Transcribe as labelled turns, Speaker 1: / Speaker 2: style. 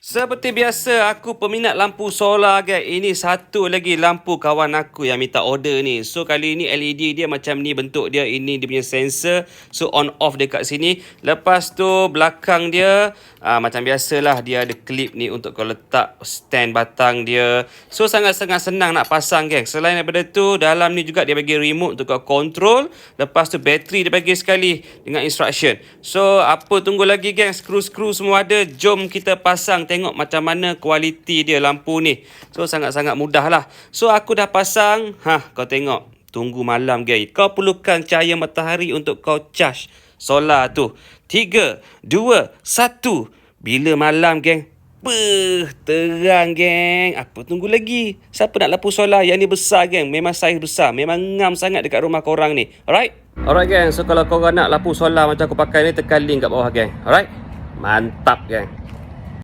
Speaker 1: Seperti biasa, aku peminat lampu solar guys. Ini satu lagi lampu kawan aku yang minta order ni. So, kali ni LED dia macam ni bentuk dia. Ini dia punya sensor. So, on off dekat sini. Lepas tu, belakang dia, uh, macam biasalah dia ada clip ni untuk kau letak stand batang dia. So, sangat-sangat senang nak pasang geng. Selain daripada tu, dalam ni juga dia bagi remote untuk kau control. Lepas tu, bateri dia bagi sekali dengan instruction. So, apa tunggu lagi geng? Skru-skru semua ada. Jom kita pasang tengok macam mana kualiti dia lampu ni. So sangat-sangat mudah lah. So aku dah pasang. Ha, kau tengok. Tunggu malam guys. Kau perlukan cahaya matahari untuk kau charge solar tu. Tiga, dua, satu. Bila malam geng. Beuh, terang geng. Apa tunggu lagi? Siapa nak lampu solar yang ni besar geng? Memang saiz besar. Memang ngam sangat dekat rumah korang ni. Alright? Alright geng. So kalau korang nak lampu solar macam aku pakai ni, tekan link kat bawah geng. Alright? Mantap geng.